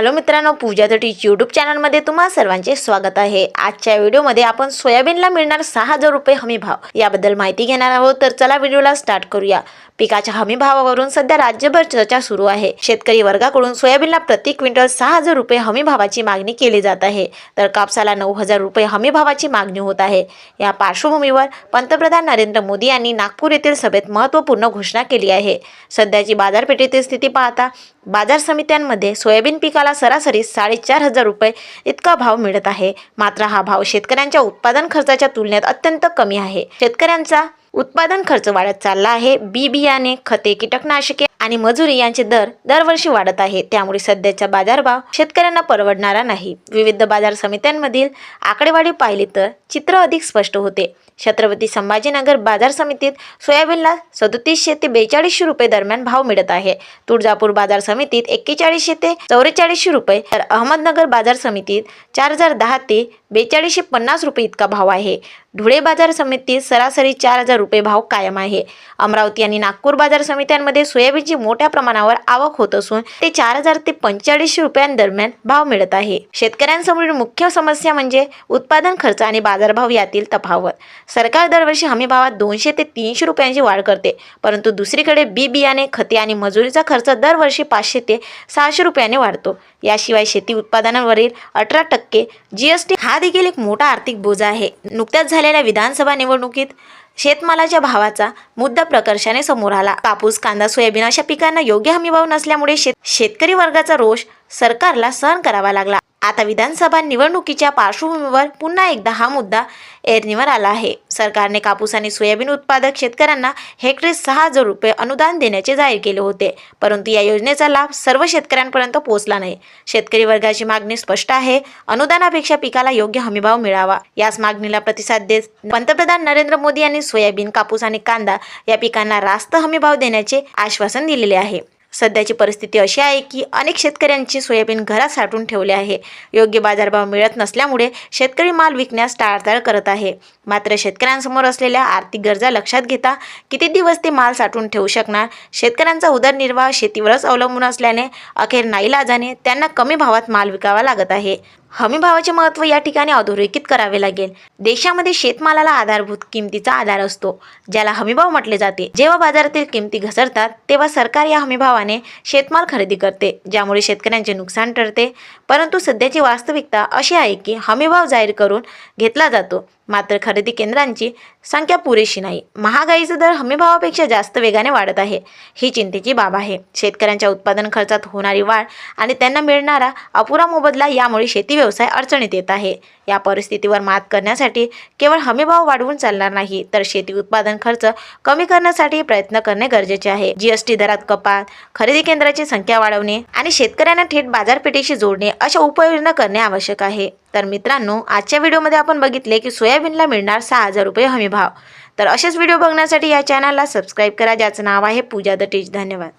Hello मित्रांनो पूजा the YouTube चॅनलमध्ये तुम्हा सर्वांचे स्वागत आहे. आजच्या व्हिडिओमध्ये आपण सोयाबीनला मिळणार सहा हजार रुपये हमी भाव. याबद्दल माहिती घेणार आहोत तर चला व्हिडिओला स्टार्ट करूया. पिकाच्या हमी भावावरून सध्या राज्यभर चर्चा सुरू आहे. शेतकरी वर्गाकडून सोयाबीनला प्रति क्विंटल सहा हजार रुपये हमी भावाची मागणी केली जात आहे. तर कापसाला नऊ हजार रुपये हमी भावाची मागणी होत आहे. या पार्श्वभूमीवर पंतप्रधान नरेंद्र मोदी यांनी नागपूर येथील सभेत महत्त्वपूर्ण घोषणा केली आहे. सध्याची बाजारपेठेतील स्थिती पाहता बाजार समित्यांमध्ये सोयाबीन पिकाला सरासरी साडेचार हजार रुपये इतका भाव मिळत आहे. मात्र हा भाव शेतकऱ्यांच्या उत्पादन खर्चाच्या तुलनेत अत्यंत कमी आहे. शेतकऱ्यांचा उत्पादन खर्च वाढत चालला आहे. बी बियाणे खते कीटकनाशके आणि मजुरी यांचे दर दरवर्षी वाढत आहे. त्यामुळे सध्याचा बाजारभाव शेतकऱ्यांना परवडणारा नाही. विविध बाजार समित्यांमधील आकडेवारी पाहिली तर चित्र अधिक स्पष्ट होते. छत्रपती संभाजीनगर बाजार समितीत सोयाबीनला सदोतीसशे ते बेचाळीसशे रुपये दरम्यान भाव मिळत आहे. तुळजापूर बाजार समितीत एक्केचाळीसशे ते चौवेचाळीसशे रुपये तर अहमदनगर बाजार समितीत चार हजार दहा ते बेचाळीसशे पन्नास रुपये इतका भाव आहे. धुळे बाजार समितीत सरासरी चार हजार रुपये भाव कायम आहे. अमरावती आणि नागपूर बाजार समित्यांमध्ये सोयाबीनची मोठ्या प्रमाणावर आवक होत असून ते चार हजार ते पंचेचाळीसशे रुपयांदरम्यान भाव मिळत आहे. शेतकऱ्यांसमोरील मुख्य समस्या म्हणजे उत्पादन खर्च आणि बाजारभाव यातील तफावत. सरकार दरवर्षी हमी भावात दोनशे ते तीनशे रुपयांची वाढ करते परंतु दुसरीकडे बी बियाणे खते आणि मजुरीचा खर्च दरवर्षी पाचशे ते सहाशे रुपयाने वाढतो. याशिवाय शेती उत्पादनांवरील अठरा टक्के जीएसटी हा देखील एक मोठा आर्थिक बोजा आहे. नुकत्याच झालेल्या विधानसभा निवडणुकीत शेतमालाच्या भावाचा मुद्दा प्रकर्षाने समोर आला. कापूस कांदा सोयाबीन अशा पिकांना योग्य हमीभाव नसल्यामुळे शेत शेतकरी वर्गाचा रोष सरकारला सहन करावा लागला. आता विधानसभा निवडणुकीच्या पार्श्वभूमीवर पुन्हा एकदा हा मुद्दा ऐरणीवर आला आहे. सरकारने कापूस आणि सोयाबीन उत्पादक शेतकऱ्यांना हेक्टरी सहा हजार रुपये अनुदान देण्याचे जाहीर केले होते. परंतु या योजनेचा लाभ सर्व शेतकऱ्यांपर्यंत पोहोचला नाही. शेतकरी वर्गाची मागणी स्पष्ट आहे. अनुदानापेक्षा पिकाला योग्य हमीभाव मिळावा. याच मागणीला प्रतिसाद देत पंतप्रधान नरेंद्र मोदी यांनी सोयाबीन कापूस आणि कांदा या पिकांना रास्त हमीभाव देण्याचे आश्वासन दिलेले आहे. सध्याची परिस्थिती अशी आहे की अनेक शेतकऱ्यांची सोयाबीन घरात साठवून ठेवले आहे. योग्य बाजारभाव मिळत नसल्यामुळे शेतकरी माल विकण्यास टाळाटाळ करत आहे. मात्र शेतकऱ्यांसमोर असलेल्या आर्थिक गरजा लक्षात घेता किती दिवस ते माल साठवून ठेवू शकणार? शेतकऱ्यांचा उदरनिर्वाह शेतीवरच अवलंबून असल्याने अखेर नाईलाजाने त्यांना कमी भावात माल विकावा लागत आहे. हमीभावाचे महत्त्व या ठिकाणी अधोरेखित करावे लागेल. देशामध्ये शेतमालाला आधारभूत किमतीचा आधार असतो ज्याला हमीभाव म्हटले जाते. जेव्हा बाजारातील किमती घसरतात तेव्हा सरकार या हमीभावाने शेतमाल खरेदी करते ज्यामुळे शेतकऱ्यांचे नुकसान ठरते परंतु सध्याची वास्तविकता अशी आहे की हमीभाव जाहीर करून घेतला जातो. मात्र खरेदी केंद्रांची संख्या पुरेशी नाही. महागाईचा दर हमीभावापेक्षा जास्त वेगाने वाढत आहे ही चिंतेची बाब आहे. शेतकऱ्यांच्या उत्पादन खर्चात होणारी वाढ आणि त्यांना मिळणारा अपुरा मोबदला यामुळे शेती व्यवसाय अडचणीत येत आहे. या परिस्थितीवर मात करण्यासाठी केवळ हमीभाव वाढवून चालणार नाही तर शेती उत्पादन खर्च कमी करण्यासाठी प्रयत्न करणे गरजेचे आहे. जीएसटी दरात कपात खरेदी केंद्राची संख्या वाढवणे आणि शेतकऱ्यांना थेट बाजारपेठेशी जोडणे अशा उपाययोजना करणे आवश्यक आहे. तर मित्रांनो आजच्या व्हिडिओमध्ये आपण बघितले की सोयाबीनला मिळणार सहा हजार रुपये हमीभाव. तर असेच व्हिडिओ बघण्यासाठी या चॅनलला सबस्क्राईब करा ज्याचं नाव आहे पूजा द टीच धन्यवाद.